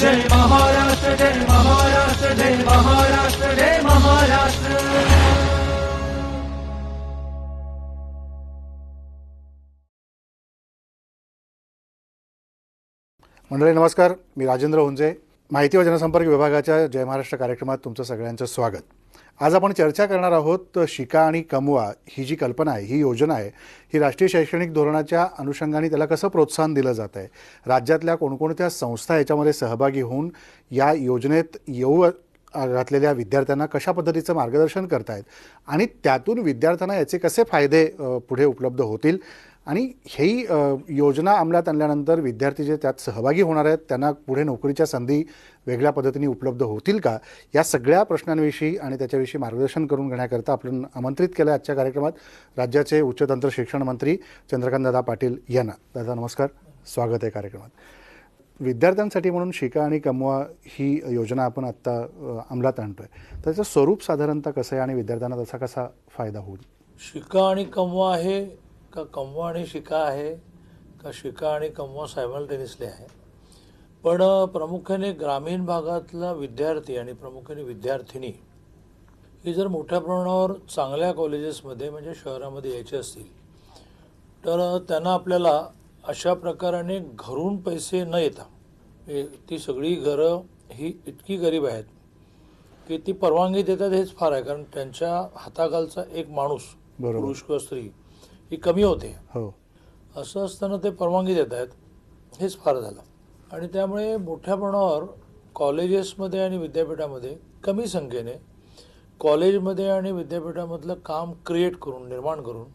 जय महाराष्ट्र जय महाराष्ट्र जय महाराष्ट्र जय महाराष्ट्र. मंडळी नमस्कार. मी राजेंद्र हुंजे. माहिती व जनसंपर्क विभागाच्या जय महाराष्ट्र कार्यक्रमात तुमचं सगळ्यांचं स्वागत. आज आपण चर्चा करणार आहोत शिका आणि कमवा ही जी कल्पना आहे ही योजना आहे ही राष्ट्रीय शैक्षणिक धोरणाच्या अनुषंगाने त्याला कसं प्रोत्साहन दिलं जात आहे? राज्यातल्या कोणकोणत्या संस्था याच्यामध्ये सहभागी होऊन या योजनेत येऊ घातलेल्या विद्यार्थ्यांना कशा पद्धतीचं मार्गदर्शन करतायत? आणि त्यातून विद्यार्थ्यांना याचे कसे फायदे पुढे उपलब्ध होतील? आणि ही योजना अंमलात आणल्यानंतर विद्यार्थी जे त्यात सहभागी होणार आहेत त्यांना पुढे नोकरीच्या संधी वेगळ्या पद्धतीने उपलब्ध होतील का? या सगळ्या प्रश्नांविषयी आणि त्याच्याविषयी मार्गदर्शन करून घेण्याकरता आपण आमंत्रित केलं आजच्या कार्यक्रमात. राज्याचे उच्चतंत्र शिक्षण मंत्री चंद्रकांतदादा पाटील यांना. दादा नमस्कार. स्वागत आहे कार्यक्रमात. विद्यार्थ्यांसाठी म्हणून शिका आणि कमवा ही योजना आपण आत्ता अंमलात आणतोय. त्याचं स्वरूप साधारणतः कसं आहे आणि विद्यार्थ्यांना त्याचा कसा फायदा होईल? शिका आणि कमवा हे का कमवा आणि शिका आहे का शिका आणि कमवा सायमल्टेनियसली आहे पण प्रामुख्याने ग्रामीण भागातला विद्यार्थी आणि प्रामुख्याने विद्यार्थिनी ही जर मोठ्या प्रमाणावर चांगल्या कॉलेजेसमध्ये म्हणजे शहरामध्ये यायचे असतील तर त्यांना आपल्याला अशा प्रकाराने घरून पैसे न येता ती सगळी घरं ही इतकी गरीब आहेत की ती परवानगी देतात हेच फार आहे कारण त्यांच्या हाताखालचा एक माणूस. पुरुष किंवा स्त्री ही कमी होते. हो. असं असताना ते परवानगी देत आहेत. हेच फार झालं. आणि त्यामुळे मोठ्या प्रमाणावर कॉलेजेसमध्ये आणि विद्यापीठामध्ये कमी संख्येने कॉलेजमध्ये आणि विद्यापीठामधलं काम क्रिएट करून निर्माण करून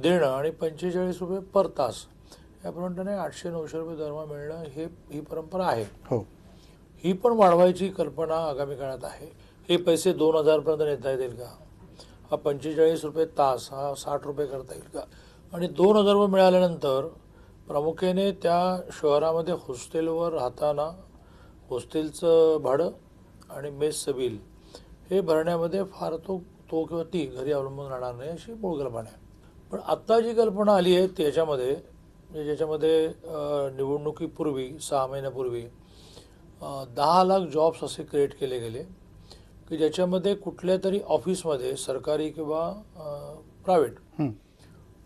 देणं आणि पंचेचाळीस रुपये पर तास याप्रमाणे त्याने आठशे नऊशे रुपये दरमहा मिळणं हे ही परंपरा आहे. हो. ही पण वाढवायची कल्पना आगामी काळात आहे. हे पैसे दोन हजारपर्यंत नेता येतील का? हा पंचेचाळीस रुपये तास हा साठ रुपये करता येईल का? आणि दोन हजार रुपये मिळाल्यानंतर प्रामुख्याने त्या शहरामध्ये हॉस्टेलवर राहताना हॉस्टेलचं भाडं आणि मेसचं बिल हे भरण्यामध्ये फार तो तो किंवा ती घरी अवलंबून राहणार नाही अशी मूळ कल्पना आहे. पण आत्ता जी कल्पना आली आहे त्याच्यामध्ये म्हणजे ज्याच्यामध्ये निवडणुकीपूर्वी सहा महिन्यापूर्वी दहा लाख जॉब्स असे क्रिएट केले गेले. की ज्याच्यामध्ये कुठल्या तरी ऑफिसमध्ये सरकारी किंवा प्रायव्हेट.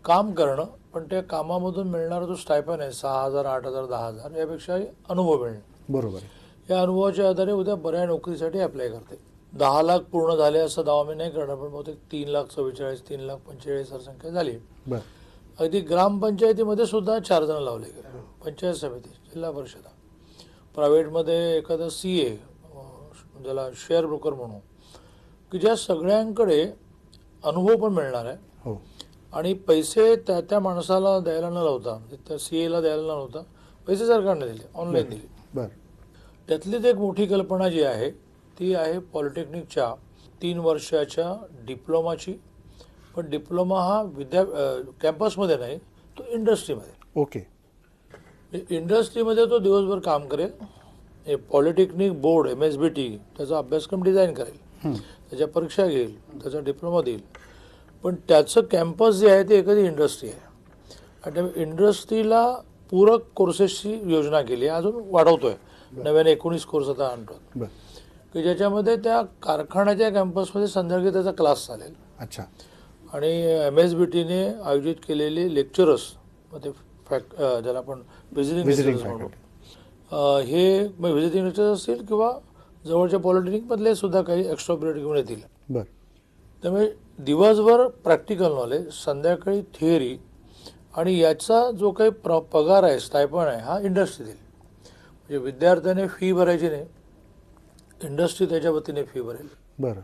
काम करणं पण त्या कामामधून मिळणारा जो स्टायपन आहे सहा हजार आठ हजार दहा हजार यापेक्षा अनुभव मिळणे. बरोबर या अनुभवाच्या आधारे उद्या बऱ्या नोकरीसाठी अप्लाय करते. दहा लाख पूर्ण झाले असं दावा मी नाही करणार पण बहुतेक तीन लाख चव्वेचाळीस तीन लाख पंचेचाळीस हजार संख्या झाली. अगदी ग्रामपंचायतीमध्ये सुद्धा चार जण लावले गेले. पंचायत समिती जिल्हा परिषदा. प्रायव्हेटमध्ये एखादं सी ए ज्याला शेअर ब्रोकर म्हणू की ज्या सगळ्यांकडे अनुभव पण मिळणार आहे. हो. आणि पैसे त्या त्या माणसाला द्यायला न लावता म्हणजे त्या सी एला द्यायला न लावता पैसे सरकारने दिले ऑनलाईन दिले. बरं. त्यातलीच एक मोठी कल्पना जी आहे ती आहे पॉलिटेक्निकच्या तीन वर्षाच्या डिप्लोमाची. पण डिप्लोमा हा विद्या कॅम्पसमध्ये नाही तो इंडस्ट्रीमध्ये. ओके. इंडस्ट्रीमध्ये तो दिवसभर काम करेल polytechnic board M S B T त्याचा अभ्यासक्रम डिझाईन करेल. त्याच्या परीक्षा घेईल त्याचा डिप्लोमा देईल. पण त्याचं कॅम्पस जे आहे ते एखादी इंडस्ट्री आहे. आणि त्या इंडस्ट्रीला पूरक कोर्सेसची योजना केली आहे अजून वाढवतोय. नव्याने एकोणीस कोर्स आता आणतो की ज्याच्यामध्ये त्या कारखान्याच्या कॅम्पसमध्ये संध्याकाळी त्याचा क्लास चालेल. अच्छा. आणि एम एस बी टीने आयोजित केलेले लेक्चरर्स ते फॅक अ, ज्याला आपण व्हिजिटिंग Visiting लेक्चरर्स म्हणू अ, हे व्हिजिटिंग लेक्चर्स असतील किंवा जवळच्या पॉलिटेक्निकमधले सुद्धा काही एक्स्ट्रा पिरियड घेऊन येतील. बरं. त्यामुळे दिवसभर प्रॅक्टिकल नॉलेज संध्याकाळी थिअरी आणि याचा जो काही प्र पगार आहे स्टायपन आहे हा इंडस्ट्री देईल. म्हणजे विद्यार्थ्याने फी भरायची नाही इंडस्ट्री त्याच्या वतीने फी भरेल. बरं.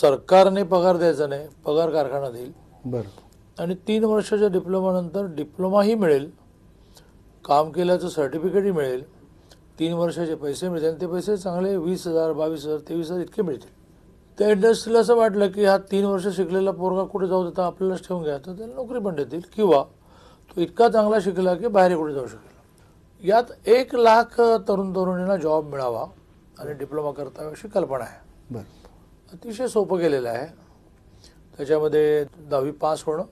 सरकारने पगार द्यायचा नाही पगार कारखाना देईल. बरं. आणि तीन वर्षाच्या डिप्लोमानंतर डिप्लोमाही मिळेल काम केल्याचं सर्टिफिकेटही मिळेल तीन वर्षाचे पैसे मिळतील आणि ते पैसे चांगले वीस हजार बावीस हजार तेवीस हजार इतके मिळतील. त्या इंडस्ट्रीला असं वाटलं की हा तीन वर्ष शिकलेला पोरगा कुठे जाऊ देता आपल्यालाच ठेवून घ्या. तर त्याला नोकरी पण देतील किंवा तो इतका चांगला शिकला की बाहेर कुठे जाऊ शकेल. यात एक लाख तरुण तरुणींना जॉब मिळावा आणि डिप्लोमा करता अशी कल्पना आहे. बरं. अतिशय सोपं केलेलं आहे. त्याच्यामध्ये दहावी पास होणं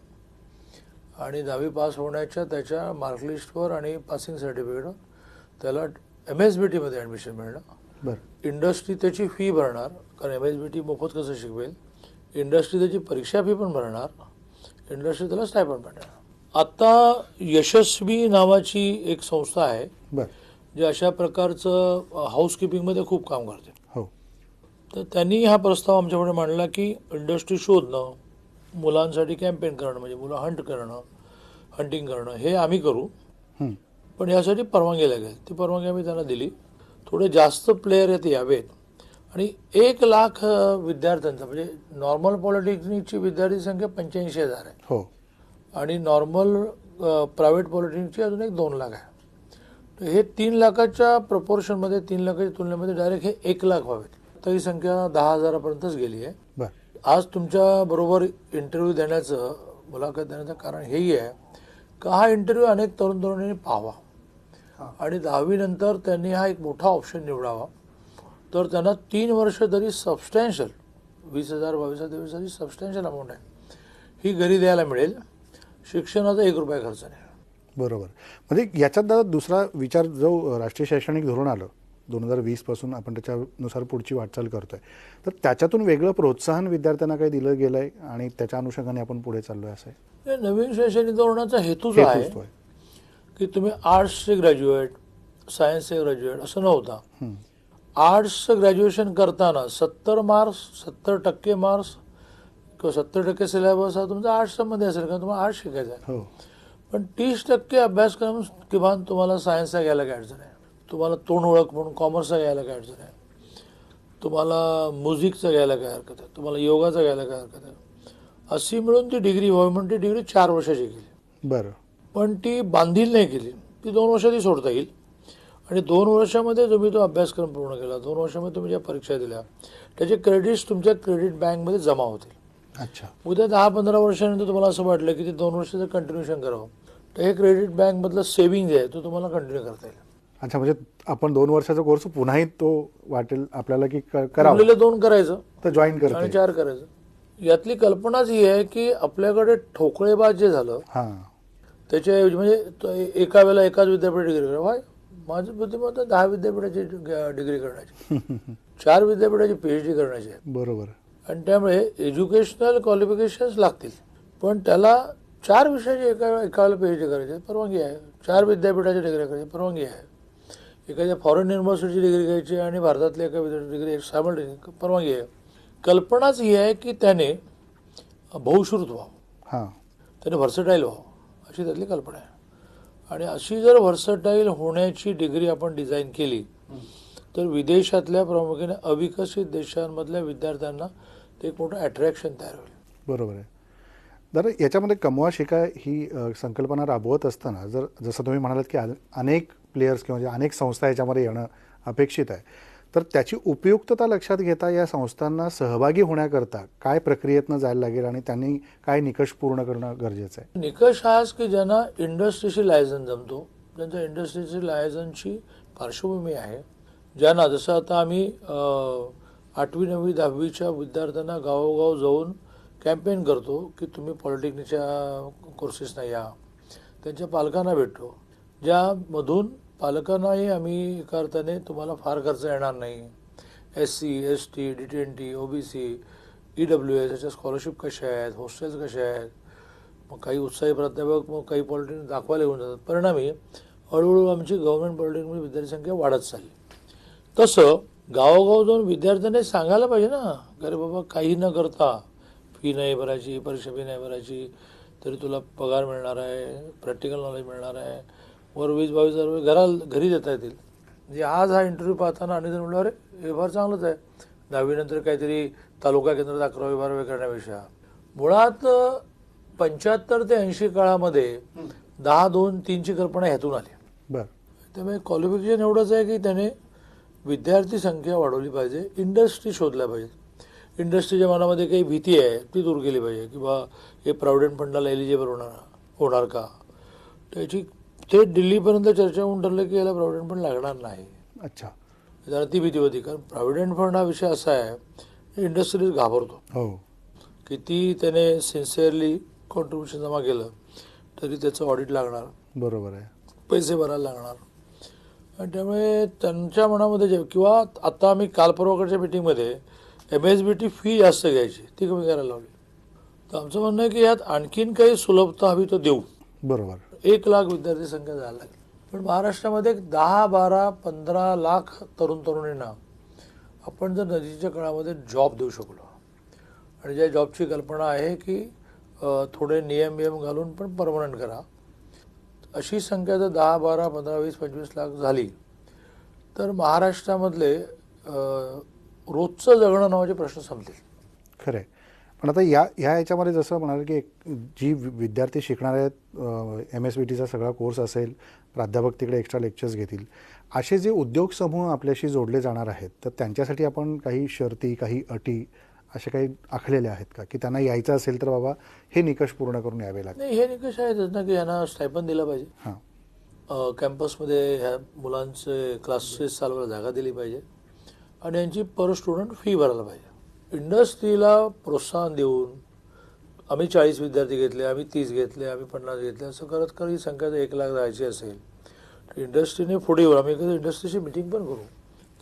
आणि दहावी पास होण्याच्या त्याच्या मार्कलिस्टवर आणि पासिंग सर्टिफिकेटवर त्याला एम एस बी टीमध्ये ॲडमिशन मिळणं. बरं. इंडस्ट्री त्याची फी भरणार कारण एम एस बी टी मोफत कसं शिकवेल? इंडस्ट्री त्याची परीक्षा फी पण भरणार इंडस्ट्री त्याला स्टायपन भेटणार आता यशस्वी नावाची एक संस्था आहे जे अशा प्रकारचं हाऊसकीपिंगमध्ये खूप काम करते. हो. तर त्यांनी हा प्रस्ताव आमच्यापुढे मांडला की इंडस्ट्री शोधणं मुलांसाठी कॅम्पेन करणं म्हणजे मुलं हंट करणं हंटिंग करणं हे आम्ही करू. पण यासाठी परवानगी लागेल. ती परवानगी आम्ही त्यांना दिली. थोडे जास्त प्लेयर आहेत यावेत. आणि एक लाख विद्यार्थ्यांचा म्हणजे नॉर्मल पॉलिटेक्निकची विद्यार्थी संख्या पंच्याऐंशी हजार आहे. हो. आणि नॉर्मल प्रायव्हेट पॉलिटेक्निकची अजून एक दोन लाख आहे. तर हे तीन लाखाच्या प्रपोर्शनमध्ये तीन लाखाच्या तुलनेमध्ये डायरेक्ट हे एक लाख व्हावेत. तर ही संख्या दहा हजारापर्यंतच गेली आहे. आज तुमच्या बरोबर इंटरव्ह्यू देण्याचं मुलाखत देण्याचं कारण हेही आहे. का हा इंटरव्ह्यू अनेक तरुण तरुणींनी पाहावा? आणि दहावीनंतर त्यांनी हा एक मोठा ऑप्शन निवडावा. तर त्यांना तीन वर्ष तरी सबस्टॅन्शियल वीस हजार बावीस हजार तेवीस हजार सबस्टॅन्शियल अमाऊंट आहे. ही घरी द्यायला मिळेल. शिक्षणाचा एक रुपया खर्च नाही. बरोबर. म्हणजे याच्यात दादा दुसरा विचार जो राष्ट्रीय शैक्षणिक धोरण आलं दोन हजार वीसपासून आपण त्याच्यानुसार पुढची वाटचाल करतोय. तर त्याच्यातून वेगळं प्रोत्साहन विद्यार्थ्यांना काही दिलं गेलं आहे आणि त्याच्या अनुषंगाने आपण पुढे चाललो आहे? असं हे नवीन शैक्षणिक धोरणाचा हेतूच आहे. की तुम्ही आर्ट्सचे ग्रॅज्युएट सायन्सचे ग्रॅज्युएट असं नव्हता. आर्ट्सचं ग्रॅज्युएशन करताना सत्तर मार्क्स सत्तर टक्के मार्क्स किंवा सत्तर टक्के सिलेबस हा तुमचा आर्ट्समध्ये असेल कारण तुम्हाला आर्ट्स शिकायचं आहे. हो. पण तीस टक्के अभ्यासक्रम किमान तुम्हाला सायन्सचा घ्यायला काय अडचण आहे तुम्हाला तोंड ओळख म्हणून कॉमर्सचा घ्यायला काय अडचण आहे तुम्हाला म्युझिकचं घ्यायला काय हरकत आहे? तुम्हाला योगाचं घ्यायला काय हरकत आहे? अशी मिळून ती डिग्री व्हावी म्हणून ती डिग्री चार वर्षाची केली बरं. पण ती बांधील नाही केली. ती दोन वर्षात सोडता येईल. आणि दोन वर्षामध्ये तुम्ही तो अभ्यासक्रम पूर्ण केला. दोन वर्षामध्ये तुम्ही ज्या परीक्षा दिल्या त्याचे क्रेडिट्स तुमच्या क्रेडिट बँकमध्ये जमा होतील. अच्छा. उद्या दहा पंधरा वर्षानंतर तुम्हाला असं वाटलं की ते दोन वर्षाचं कंटिन्युएशन करावं तर हे क्रेडिट बँकमधलं सेव्हिंग जे आहे तो तुम्हाला कंटिन्यू करता येईल. अच्छा म्हणजे आपण दोन वर्षाचा कोर्स पुन्हाही तो वाटेल आपल्याला की क- करावं? उरलेले दोन करायचं. तर जॉईन आणि करता चार करायचं. यातली कल्पनाच ही आहे की आपल्याकडे ठोकळेबाज जे झालं त्याच्याऐवजी म्हणजे तो एका वेळेला एकाच विद्यापीठ डिग्री करा. वाय माझं बुद्धिमत्ता दहा विद्यापीठाची डिग्री करण्याची. चार विद्यापीठाची पीएचडी करण्याची आहे. बरोबर. आणि त्यामुळे एज्युकेशनल क्वालिफिकेशन्स लागतील. पण त्याला चार विषयाची एका एका वेळेला पीएचडी करायची आहे, परवानगी आहे. चार विद्यापीठाची डिग्री करायची परवानगी आहे. एखाद्या फॉरेन युनिव्हर्सिटीची डिग्री घ्यायची आणि भारतातल्या एका विद्यापीठाची डिग्री सायमल्टेनियस परवानगी आहे. कल्पनाच ही आहे की त्याने बहुश्रुत व्हावं. हां. त्याने व्हर्सटाईल व्हावं. अशी त्यातली कल्पना आहे. आणि अशी जर व्हर्सटाईल होण्याची डिग्री आपण डिझाईन केली तर विदेशातल्या प्रामुख्याने अविकसित देशांमधल्या विद्यार्थ्यांना ते एक मोठं अट्रॅक्शन तयार होईल. बरोबर आहे. दादा याच्यामध्ये कमवा शिका ही संकल्पना राबवत असताना जर जसं तुम्ही म्हणालात की अनेक प्लेयर्स किंवा म्हणजे अनेक संस्था याच्यामध्ये येणं अपेक्षित आहे तर त्याची उपयुक्तता लक्षात घेता या संस्थांना सहभागी होण्याकरता काय प्रक्रियेतनं जायला लागेल आणि त्यांनी काय निकष पूर्ण करणं गरजेचं आहे? निकष हाच की ज्यांना इंडस्ट्रीशी लायझन जमतो ज्यांच्या इंडस्ट्रीची लायझनची पार्श्वभूमी आहे ज्यांना जसं आता आम्ही आठवी नववी दहावीच्या विद्यार्थ्यांना गावोगाव जाऊन कॅम्पेन करतो की तुम्ही पॉलिटेक्निकच्या कोर्सेसना या त्यांच्या पालकांना भेटतो ज्यामधून पालकांनाही आम्ही एका अर्थाने तुम्हाला फार खर्च येणार नाही. S C S T D T N T O B C E W S याच्या स्कॉलरशिप कशा आहेत हॉस्टेल्स कशा आहेत मग काही उत्साही प्राध्यापक मग काही पॉलिटेक्निक दाखवायला येऊन जातात. परिणामी हळूहळू आमची गव्हर्नमेंट पॉलिटेक्निक विद्यार्थी संख्या वाढत चालली. तसं गावोगाव जाऊन विद्यार्थ्यांनी सांगायला पाहिजे ना. अरे बाबा काही न करता फी नाही भरायची परीक्षा फी नाही भरायची तरी तुला पगार मिळणार आहे प्रॅक्टिकल नॉलेज मिळणार आहे. वर वीस बावीस हजार रुपये घरा घरी देता येतील. म्हणजे आज हा इंटरव्ह्यू पाहताना आणि जर म्हणलं अरे हे फार चांगलंच आहे. दहावीनंतर काहीतरी तालुका केंद्रात अकरावी बारावी करण्यापेक्षा. मुळात पंच्याहत्तर ते ऐंशी काळामध्ये दहा दोन तीनची कल्पना ह्यातून आली. बरं. त्यामुळे क्वालिफिकेशन एवढंच आहे की त्याने विद्यार्थी संख्या वाढवली पाहिजे इंडस्ट्री शोधल्या पाहिजेत इंडस्ट्रीच्या मनामध्ये काही भीती आहे ती दूर केली पाहिजे. किंवा हे प्रॉव्हिडंट फंडाला एलिजिबल होणार होणार का? त्याची थेट दिल्लीपर्यंत चर्चा होऊन ठरलं की याला प्रॉव्हिडंट फंड लागणार नाही. अच्छा. त्याला ती भीती होती. कारण प्रॉव्हिडंट फंड हा विषय असा आहे इंडस्ट्रीज घाबरतो. हो. किती त्याने सिन्सिअरली कॉन्ट्रीब्युशन जमा केलं तरी त्याचं ऑडिट लागणार. बरोबर आहे. पैसे भरायला लागणार. आणि त्यामुळे त्यांच्या मनामध्ये जे किंवा आता आम्ही काल परवाकडच्या मिटिंगमध्ये M S B T fee जास्त घ्यायची ती कमी करायला लावली. तर आमचं म्हणणं आहे की यात आणखीन काही सुलभता हवी तर देऊ. बरोबर. एक लाख विद्यार्थी संख्या जायला लागली. पण महाराष्ट्रामध्ये एक दहा बारा पंधरा लाख तरुण तरुणींना आपण जर नदीच्या काळामध्ये जॉब देऊ शकलो. आणि ज्या जॉबची कल्पना आहे की थोडे नियम नियम घालून पण परमनंट करा. अशी संख्या जर दहा बारा पंधरा वीस पंचवीस लाख झाली तर महाराष्ट्रामधले रोजचं जगणं नावाचे प्रश्न संपतील. खरं आहे पण आता या ह्या याच्यामध्ये जसं म्हणाल की एक जी विद्यार्थी शिकणार आहेत एम एस बी टीचा सगळा कोर्स असेल प्राध्यापक तिकडे एक्स्ट्रा लेक्चर्स घेतील असे जे उद्योग समूह आपल्याशी जोडले जाणार आहेत तर त्यांच्यासाठी आपण काही शर्ती काही अटी असे काही आखलेले आहेत का? की त्यांना यायचं असेल तर बाबा हे निकष पूर्ण करून यावे लागतील. नाही हे निकष आहेतच ना की यांना स्टायपन दिलं पाहिजे. हां. कॅम्पसमध्ये ह्या मुलांचे क्लासेस चालवायला जागा दिली पाहिजे. आणि यांची पर स्टुडंट फी भरायला पाहिजे. इंडस्ट्रीला प्रोत्साहन देऊन आम्ही चाळीस विद्यार्थी घेतले आम्ही तीस घेतले आम्ही पन्नास घेतले असं करत करत ही संख्या जर एक लाख जायची असेल तर इंडस्ट्रीने पुढे येऊ आम्ही कधी इंडस्ट्रीची मिटिंग पण करू.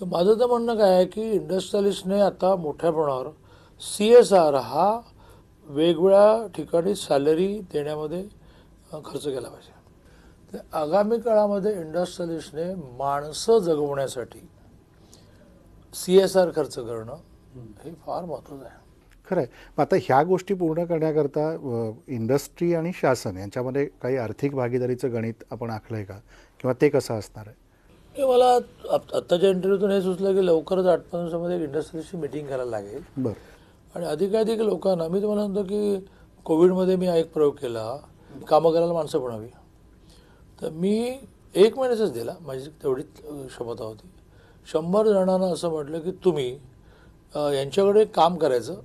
तर माझं तर म्हणणं काय आहे की इंडस्ट्रियलिस्टने आता मोठ्या प्रमाणावर सी एस आर हा वेगवेगळ्या ठिकाणी सॅलरी देण्यामध्ये खर्च केला पाहिजे. तर आगामी काळामध्ये इंडस्ट्रियलिस्टने माणसं जगवण्यासाठी सी एस आर खर्च करणं हे फार महत्त्वाचं आहे. खरं आहे मग आता ह्या गोष्टी पूर्ण करण्याकरता इंडस्ट्री आणि शासन यांच्यामध्ये काही आर्थिक भागीदारीचं गणित आपण आखलं आहे का? किंवा ते कसं असणार आहे? हे मला आत- आत्ताच्या इंटरव्ह्यूतून हे सुचलं की लवकरच आठ पंधरा दिवसामध्ये एक इंडस्ट्रीची मिटिंग करायला लागेल. बरं. आणि अधिकाधिक लोकांना मी तुम्हाला म्हणतो की कोविडमध्ये मी एक प्रयोग केला. कामं करायला माणसं हवी. तर मी एक महिन्याचाच दिला माझी तेवढी अ, क्षमता होती. शंभर जणांना असं म्हटलं की तुम्ही यांच्याकडे काम करायचं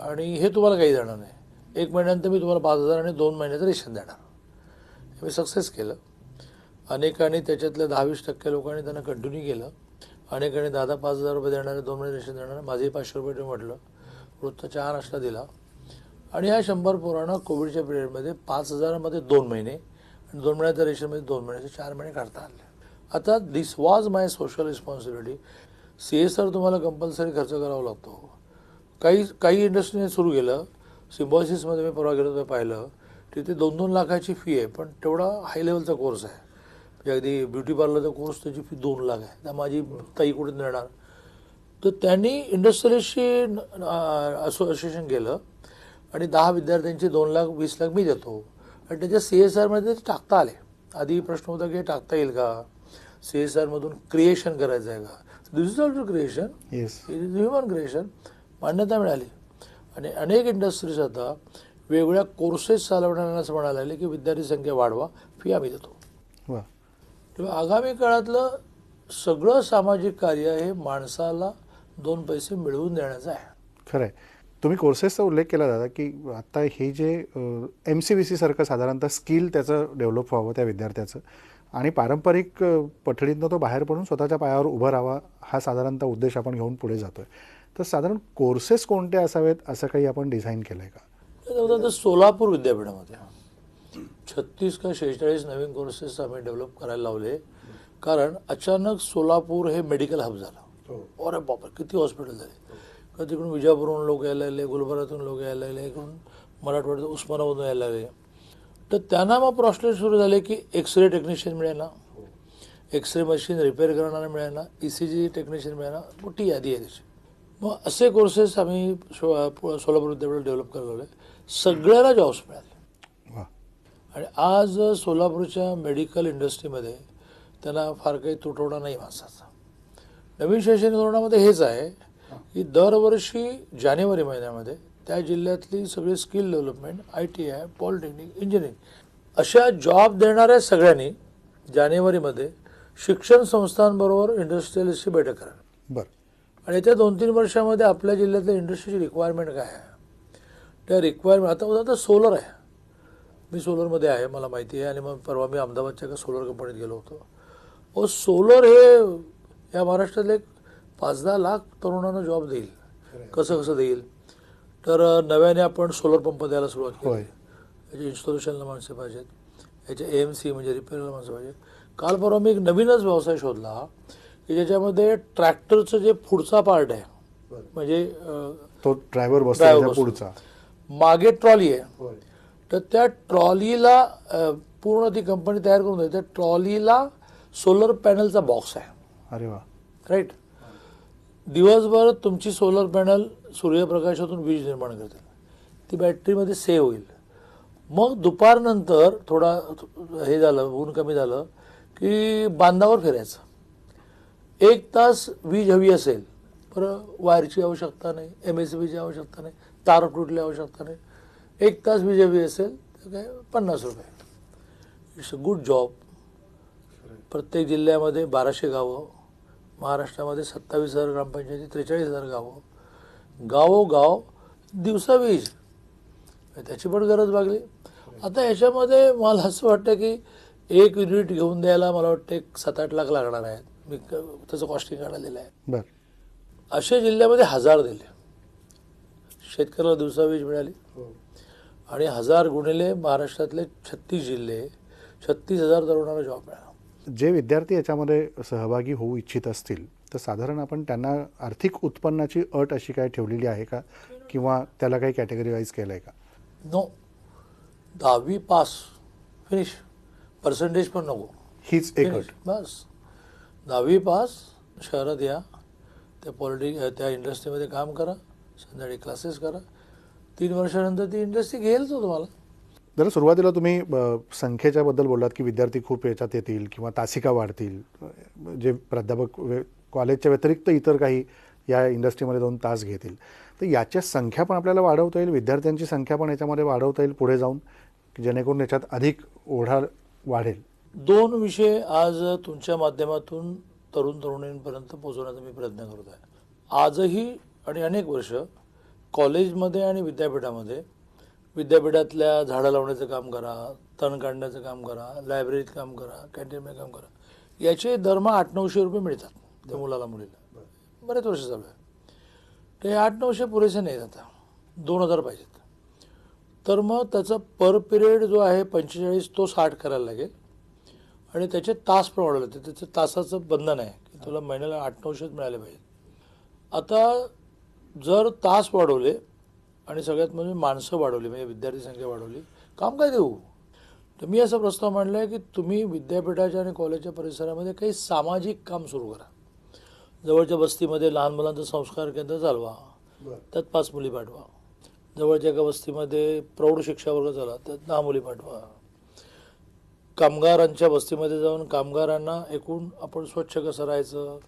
आणि हे तुम्हाला काही देणार नाही. एक महिन्यानंतर मी तुम्हाला पाच हजार आणि दोन महिन्याचं रेशन देणार. हे मी सक्सेस केलं. अनेकांनी त्याच्यातल्या दहावीस टक्के लोकांनी त्यांना कंटिन्यू केलं. अनेकांनी दहा दहा पाच हजार रुपये देणारे दोन महिने रेशन देणार माझेही पाचशे रुपये म्हटलं. वृत्त चहा नाश्ता दिला. आणि ह्या शंभर पोरांना कोविडच्या पिरियडमध्ये पाच हजारामध्ये दोन महिने आणि दोन महिन्याच्या रेशनमध्ये दोन महिन्याचे चार महिने काढता आले. आता this was my social responsibility C S R तुम्हाला कंपल्सरी खर्च करावा लागतो. काही काही इंडस्ट्रीने सुरू केलं. सिम्बॉसिसमध्ये मी परवा गेलो तर पाहिलं. तिथे दोन दोन लाखाची फी आहे पण तेवढा हाय लेवलचा कोर्स आहे. म्हणजे अगदी ब्युटी पार्लरचा कोर्स त्याची फी दोन लाख आहे. तर माझी ताई कुठे देणार? तर त्यांनी इंडस्ट्रियलिस्टशी असोसिएशन केलं. आणि दहा विद्यार्थ्यांची दोन लाख वीस लाख मी देतो. आणि त्याच्या सी एस आरमध्ये ते टाकता आले. आधी प्रश्न होता की हे टाकता येईल का? सी एस आरमधून क्रिएशन करायचं आहे का? Is also creation yes is human creation मान्यता मिळाली. आणि अनेक इंडस्ट्रीज आता वेगवेगळ्या कोर्सेस चालवणाऱ्यांना असं म्हणायला लागले की विद्यार्थी संख्या वाढवा फी आम्ही देतो. वा. तेव्हा आगामी काळातलं सगळं सामाजिक कार्य हे माणसाला दोन पैसे मिळवून देण्याचं आहे. खरं आहे तुम्ही कोर्सेसचा उल्लेख केला दादा की आता हे जे एम सी बी सी सारखं साधारणतः स्किल त्याचं डेव्हलप व्हावं त्या विद्यार्थ्याचं. आणि पारंपरिक पठडीतनं तो बाहेर पडून स्वतःच्या पायावर उभं राहावा हा साधारणतः उद्देश आपण घेऊन पुढे जातोय. तर साधारण कोर्सेस कोणते असावेत असं काही आपण डिझाईन केलं आहे का सोलापूर विद्यापीठामध्ये. छत्तीस का शेहेचाळीस नवीन कोर्सेस आम्ही डेव्हलप करायला लावले. कारण अचानक सोलापूर हे मेडिकल हब झालं. अरे बापर किती हॉस्पिटल झाले. का तिकडून विजापूरहून लोक यायला लागले गुलबर्गातून लोक यायला लागले इकडून मराठवाड्यात उस्मानाबादून यायला लागले. तर त्यांना मग प्रॉस्टेट सुरू झाले की एक्स रे टेक्निशियन मिळेना. एक्स रे मशीन रिपेअर करणारा मिळेना. ई सी जी टेक्निशियन मिळेना. मोठी यादी आहे त्याची. मग असे कोर्सेस आम्ही सोलापूर विद्यापीठात डेव्हलप करायला लावले सगळ्यांना जॉब्स मिळाले. आणि आज सोलापूरच्या मेडिकल इंडस्ट्रीमध्ये त्यांना फार काही तुटवडा नाही माणसाचा. नवीन शैक्षणिक धोरणामध्ये हेच आहे की दरवर्षी जानेवारी महिन्यामध्ये त्या जिल्ह्यातली सगळी skill development I T I polytechnic engineering अशा जॉब देणाऱ्या सगळ्यांनी जानेवारीमध्ये शिक्षण संस्थांबरोबर इंडस्ट्रियलिस्टची बैठक करा बरं. आणि येत्या दोन तीन वर्षामध्ये आपल्या जिल्ह्यातल्या इंडस्ट्रीची रिक्वायरमेंट काय आहे? त्या रिक्वायरमेंट आता उदाहरण सोलर आहे. मी सोलरमध्ये आहे मला माहिती आहे. आणि मग परवा मी अहमदाबादच्या एका सोलर कंपनीत गेलो होतो. अहो सोलर हे या महाराष्ट्रातले एक पाच दहा लाख तरुणांना जॉब देईल. कसं कसं देईल? तर नव्याने आपण सोलर पंप द्यायला सुरुवात. केली. याच्या इन्स्टॉलेशनला माणसं पाहिजेत. याच्या ए एम सी म्हणजे रिपेअरला माणसं पाहिजे काल परवा मी एक नवीनच व्यवसाय शोधला की ज्याच्यामध्ये ट्रॅक्टरचं जे पुढचा पार्ट आहे म्हणजे तो ड्रायव्हर बसतो. पुढचा. मागे ट्रॉली आहे. तर त्या ट्रॉलीला पूर्ण ती कंपनी तयार करून देते. त्या ट्रॉलीला सोलर पॅनलचा बॉक्स आहे. अरे वा. राईट दिवसभर तुमची सोलर पॅनल सूर्यप्रकाशातून वीज निर्माण करतील. ती बॅटरीमध्ये सेव्ह होईल. मग दुपारनंतर थोडा हे झालं ऊन कमी झालं की बांधावर फिरायचं. एक तास वीज हवी असेल बरं वायरची आवश्यकता नाही एम एस बीची आवश्यकता नाही तार तुटली आवश्यकता नाही. एक तास वीज हवी असेल तर काय पन्नास रुपये. इट्स अ गुड जॉब प्रत्येक जिल्ह्यामध्ये बाराशे गावं महाराष्ट्रामध्ये सत्तावीस हजार ग्रामपंचायती त्रेचाळीस हजार गावं. गावोगाव दिवसा वीज त्याची पण गरज लागली आता याच्यामध्ये मला असं वाटतं की एक युनिट घेऊन द्यायला मला वाटतं एक सात आठ लाख लागणार आहेत. मी त्याचं कॉस्टिंग काढलेलं आहे. बर. अशा जिल्ह्यामध्ये हजार दिले. शेतकऱ्याला दिवसा वीज मिळाली आणि हजार गुणिले महाराष्ट्रातले छत्तीस जिल्हे छत्तीस हजार तरुणांना जॉब मिळाला. जे विद्यार्थी याच्यामध्ये सहभागी होऊ इच्छित असतील तर साधारण आपण त्यांना आर्थिक उत्पन्नाची अट अशी काय ठेवलेली आहे का? किंवा त्याला काही कॅटेगरी वाईज केलं आहे का? नो दहावी पास फिनिश पर्सेंटेज पण नको. हीच एक. अट. बस. दहावी पास शहरात या. त्या पॉलिटिक त्या इंडस्ट्रीमध्ये काम करा. संध्याकाळी क्लासेस करा. तीन वर्षानंतर ती इंडस्ट्री घेईल तो तुम्हाला. जरा सुरुवातीला तुम्ही संख्येच्या बद्दल बोललात की विद्यार्थी खूप याच्यात येतील किंवा तासिका वाढतील. जे प्राध्यापक कॉलेजच्या व्यतिरिक्त इतर काही या इंडस्ट्रीमध्ये दोन तास घेतील. तर याच्या संख्या पण आपल्याला वाढवता येईल विद्यार्थ्यांची संख्या पण याच्यामध्ये वाढवता येईल पुढे जाऊन जेणेकरून याच्यात अधिक ओढा वाढेल. दोन विषय आज तुमच्या माध्यमातून तरुण तरुणींपर्यंत पोहोचवण्याचा मी प्रयत्न करत आहे. आजही आणि अनेक वर्ष कॉलेजमध्ये आणि विद्यापीठामध्ये विद्यापीठातल्या झाडं लावण्याचं काम करा तण काढण्याचं काम करा लायब्ररीत काम करा कॅन्टीनमध्ये काम करा याचे दरमहा आठ नऊशे रुपये मिळतात. त्या मुलाला मुलीला. बरेच वर्ष चालू आहे. ते आठ नऊशे पुरेसे नाहीत आता. दोन हजार पाहिजेत. तर मग त्याचा पर पिरियड जो आहे पंचेचाळीस तो साठ करायला लागेल. आणि त्याचे तास पण वाढवले होते त्याचं तासाचं बंधन आहे की तुला महिन्याला आठ नऊशेच मिळाले पाहिजे आता जर तास वाढवले आणि सगळ्यात म्हणजे माणसं वाढवली म्हणजे विद्यार्थी संख्या वाढवली काम काय देऊ? तर मी असा प्रस्ताव मांडला आहे की तुम्ही विद्यापीठाच्या आणि कॉलेजच्या परिसरामध्ये काही सामाजिक काम सुरू करा. जवळच्या वस्तीमध्ये लहान मुलांचं संस्कार केंद्र चालवा. त्यात पाच मुली पाठवा. जवळच्या एका वस्तीमध्ये प्रौढ शिक्षा वर्ग झाला त्यात दहा मुली पाठवा. कामगारांच्या वस्तीमध्ये जाऊन कामगारांना एकूण आपण स्वच्छ कसं राहायचं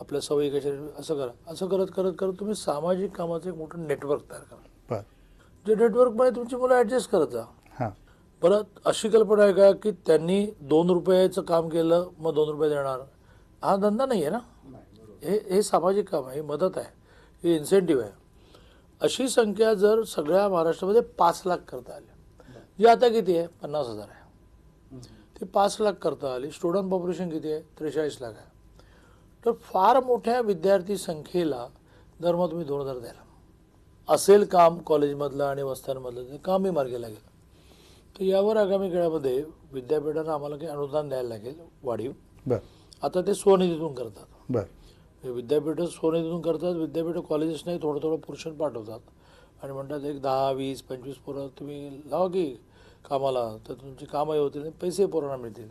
आपल्या सवयी कशा असं करा. असं करत करत करत तुम्ही सामाजिक कामाचं एक मोठं नेटवर्क तयार करा. जे नेटवर्कमध्ये तुमची मुलं ॲडजस्ट करत जा. परत अशी कल्पना आहे का की त्यांनी दोन रुपयाचं काम केलं मग दोन रुपये देणार? हा धंदा नाही आहे ना? हे हे सामाजिक काम आहे ही मदत आहे ही इन्सेंटिव्ह आहे. अशी संख्या जर सगळ्या महाराष्ट्रामध्ये पाच लाख करता आली जी आता किती आहे? पन्नास हजार आहे. ती पाच लाख करता आली स्टुडंट पॉप्युलेशन किती आहे? त्रेचाळीस लाख आहे. तर फार मोठ्या विद्यार्थी संख्येला दरमहा तुम्ही दोन हजार द्यायला. असेल काम कॉलेजमधलं आणि वस्त्यांमधलं ते कामही मार्गी लागेल. तर यावर आगामी काळामध्ये विद्यापीठानं आम्हाला काही अनुदान द्यायला लागेल वाढीव. बर. आता ते स्वनिधीतून करतात. बर. हे विद्यापीठ स्वनिधीतून करतात विद्यापीठ कॉलेजेसनाही थोडं थोडं पोर्शन पाठवतात. आणि म्हणतात एक दहा वीस पंचवीस पोरं तुम्ही लावा की कामाला तर तुमची कामही होतील आणि पैसे पोरांना मिळतील.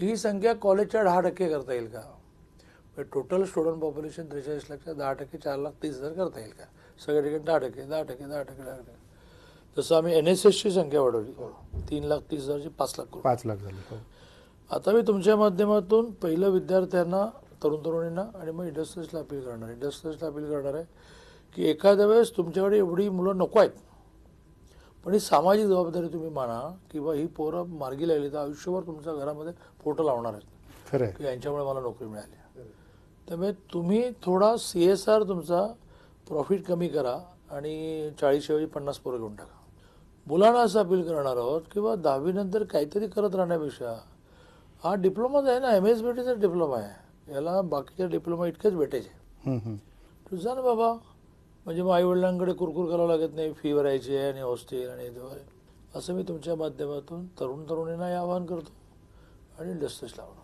ही संख्या कॉलेजच्या दहा टक्के करता येईल का? टोटल स्टुडंट पॉप्युलेशन त्रेचाळीस लाखच्या दहा टक्के चार लाख तीस हजार करता येईल का? सगळ्या ठिकाणी दहा टक्के दहा टक्के दहा टक्के दहा टक्के. जसं आम्ही एन एस एसची संख्या वाढवली तीन लाख तीस हजारची पाच लाख पाच लाख झाले हो. आता मी तुमच्या माध्यमातून पहिलं विद्यार्थ्यांना तरुण तरुणींना आणि मग इंडस्ट्रीजला अपील करणार. आहे इंडस्ट्रीजला अपील करणार आहे की एखाद्या वेळेस तुमच्याकडे एवढी मुलं नको आहेत. पण ही सामाजिक जबाबदारी तुम्ही माना किंवा ही पोरं मार्गी लागली तर आयुष्यभर तुमच्या घरामध्ये फोटो लावणार आहेत. खरं की यांच्यामुळे मला नोकरी मिळाली. त्यामुळे तुम्ही थोडा सी एस आर तुमचा प्रॉफिट कमी करा आणि चाळीसऐवजी पन्नास पोरं घेऊन टाका. मुलांना असं अपील करणार आहोत किंवा दहावीनंतर काहीतरी करत राहण्यापेक्षा हा डिप्लोमाच आहे ना? एम एस बी टीचा डिप्लोमा आहे. याला बाकीच्या डिप्लोमा इतकेच भेटायचे. तू जा ना बाबा. म्हणजे मग आईवडिलांकडे कुरकुर करावं लागत नाही फी भरायची आहे आणि हॉस्टेल आणि असं मी तुमच्या माध्यमातून तरुण तरुणींना हे आवाहन करतो आणि इंडस्ट्रीज लावणं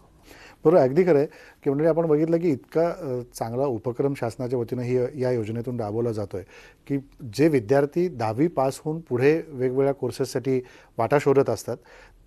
बरोबर अगदी खरं आहे. की म्हणजे आपण बघितलं की इतका चांगला उपक्रम शासनाच्या वतीनं ही या योजनेतून राबवला जातो आहे की जे विद्यार्थी दहावी पास होऊन पुढे वेगवेगळ्या कोर्सेससाठी वाटा शोधत असतात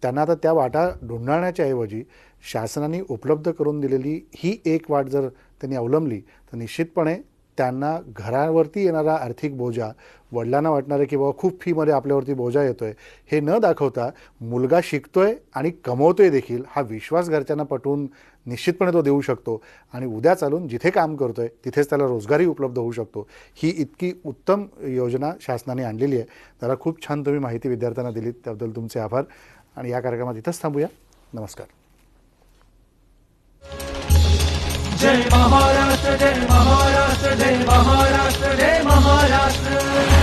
त्यांना आता त्या वाटा ढुंढाळण्याच्या ऐवजी शासनाने उपलब्ध करून दिलेली ही एक वाट जर त्यांनी अवलंबली तर निश्चितपणे त्यांना घरावरती येणारा आर्थिक बोजा वडिलांना वाटणारं की बाबा खूप फीमध्ये आपल्यावरती बोजा येतो आहे हे न दाखवता मुलगा शिकतोय आणि कमवतोय देखील हा विश्वास घरच्यांना पटवून निश्चितपणे तो देऊ शकतो. आणि उद्या चालून जिथे काम करतोय तिथेच त्याला रोजगारही उपलब्ध होऊ शकतो. ही इतकी उत्तम योजना शासनाने आणलेली आहे. त्याला खूप छान तुम्ही माहिती विद्यार्थ्यांना दिलीत त्याबद्दल तुमचे आभार. आणि या कार्यक्रमात इथंच थांबूया. नमस्कार. जय महाराष्ट्र जय महाराष्ट्र जय महाराष्ट्र जय महाराष्ट्र.